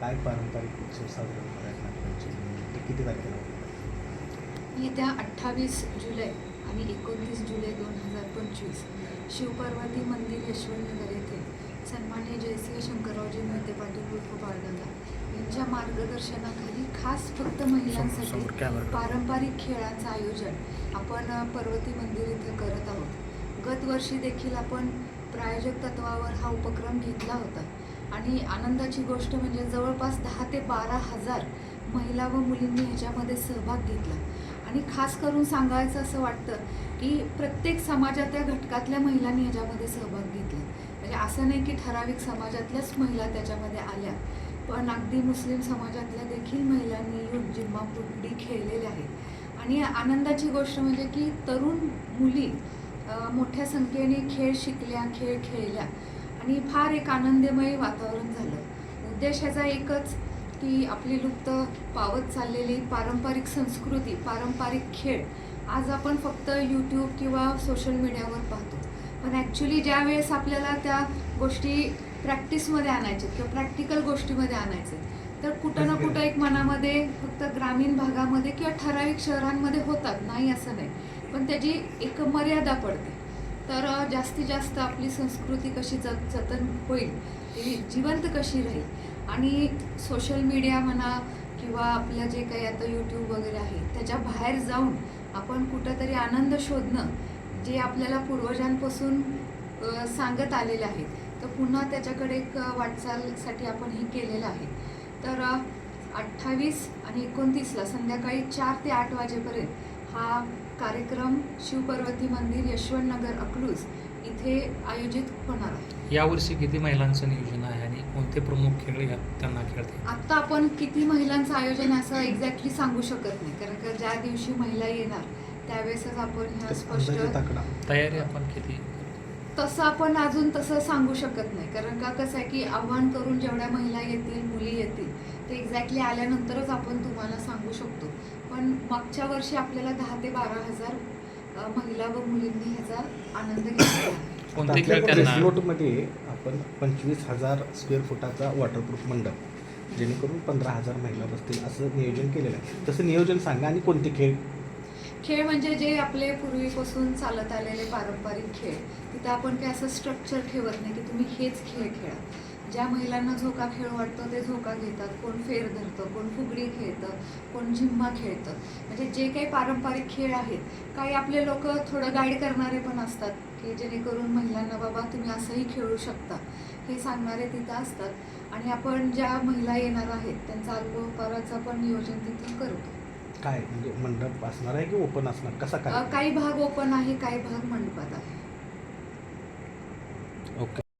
काय पारंपरिक उत्सव साजरा करायला नागपंचमी ते किती तारखेला? येत्या अठ्ठावीस जुलै आणि एकोणतीस जुलै दोन हजार पंचवीस शिवपार्वती मंदिर यशवंतनगर येथे सन्मान्य जयसिंह शंकररावजी मोहिते पाटील उर्फ बाळगंगा यांच्या मार्गदर्शनाखाली खास फक्त महिलांसाठी पारंपरिक खेळांचं आयोजन आपण पर्वती मंदिर इथं करत आहोत. गतवर्षी देखील आपण प्रायोजक तत्वावर हा उपक्रम घेतला होता. आणि आनंदाची गोष्ट म्हणजे जवळपास दहा ते बारा हजार महिला व मुलींनी ह्याच्यामध्ये सहभाग घेतला. आणि खास करून सांगायचं असं वाटतं की प्रत्येक समाजातल्या घटकातल्या महिलांनी ह्याच्यामध्ये सहभाग घेतला. म्हणजे असं नाही की ठराविक समाजातल्याच महिला त्याच्यामध्ये आल्या. पण अगदी मुस्लिम समाजातल्या देखील महिलांनी येऊन जिम्मा फुगडी खेळलेल्या आहेत. आणि आनंदाची गोष्ट म्हणजे की तरुण मुली मोठ्या संख्येने खेळ शिकल्या खेळ खेळल्या. आणि फार एक आनंदमय वातावरण झालं. उद्देश ह्याचा एकच की आपली लुप्त पावत चाललेली पारंपरिक संस्कृती पारंपरिक खेळ आज आपण फक्त यूट्यूब किंवा सोशल मीडियावर पाहतो. पण ॲक्च्युली ज्या वेळेस आपल्याला त्या गोष्टी प्रॅक्टिसमध्ये आणायच्या किंवा प्रॅक्टिकल गोष्टीमध्ये आणायचे तर कुठं ना कुठं एक मनामध्ये फक्त ग्रामीण भागामध्ये किंवा ठराविक शहरांमध्ये होतात. नाही असं नाही. पण त्याची एक मर्यादा पडते. तर जास्तीत जास्त आपली संस्कृती कशी जत जतन होईल ती जिवंत कशी राहील? आणि सोशल मीडिया म्हणा किंवा आपलं जे काही आता यूट्यूब वगैरे आहे त्याच्या बाहेर जाऊन आपण कुठंतरी आनंद शोधणं जे आपल्याला पूर्वजांपासून सांगत आलेले आहेत तर पुन्हा त्याच्याकडे एक वाटचालसाठी आपण हे केलेलं आहे. तर अठ्ठावीस आणि एकोणतीसला संध्याकाळी चार ते आठ वाजेपर्यंत हा कार्यक्रम शिवपर्वती मंदिर यशवंतनगर अकलूज इथे आयोजित होणार आहे. यावर्षी किती महिलांचं नियोजन आहे आणि कोणते प्रमुख खेळ त्यांना खेळते? आत्ता आपण किती महिलांचं आयोजन असं एक्झॅक्टली सांगू शकत नाही कारण का ज्या दिवशी महिला येणार त्यावेळेसच आपण ह्या स्पष्ट तयारी आपण किती तसं आपण अजून तसं सांगू शकत नाही कारण का कसं आहे की आव्हान करून जेवढ्या महिला येतील मुली येतील ते एक्झॅक्टली आल्यानंतरच आपण तुम्हाला सांगू शकतो. मागच्या वर्षी आपल्याला दहा ते बारा हजार महिला व मुलींनी ह्याचा आनंद घेतला कोणते खेळ आपल्या त्यांना रेसलोटमध्ये आपण पंचवीस हजार स्क्वेअर फुटाचा वॉटरप्रूफ मंडप जेणेकरून पंधरा हजार महिला बसतील असं नियोजन केलेलं आहे. तसं नियोजन सांगा आणि कोणते खेळ? खेळ म्हणजे जे आपले पूर्वीपासून चालत आलेले पारंपरिक खेळ तिथं आपण काही असं स्ट्रक्चर ठेवत नाही की तुम्ही हेच खेळ खेळा. ज्या महिलांना झोका खेळ वाटतो ते झोका घेतात. कोण फेर धरतं कोण फुगडी खेळतं कोण झिम्मा खेळतं. म्हणजे जे काही पारंपरिक खेळ आहेत काही आपले लोक थोडं गाईड करणारे पण असतात की जेणेकरून महिलांना बाबा तुम्ही असंही खेळू शकता. हे सांगणारे तिथं असतात. आणि आपण ज्या महिला येणार आहेत त्यांचा अल्पोपहाराचं पण नियोजन तिथं करतो. काय? म्हणजे मंडप असणार आहे की ओपन असणार? कसा काय? काही भाग ओपन आहे काही भाग मंडपात आहे.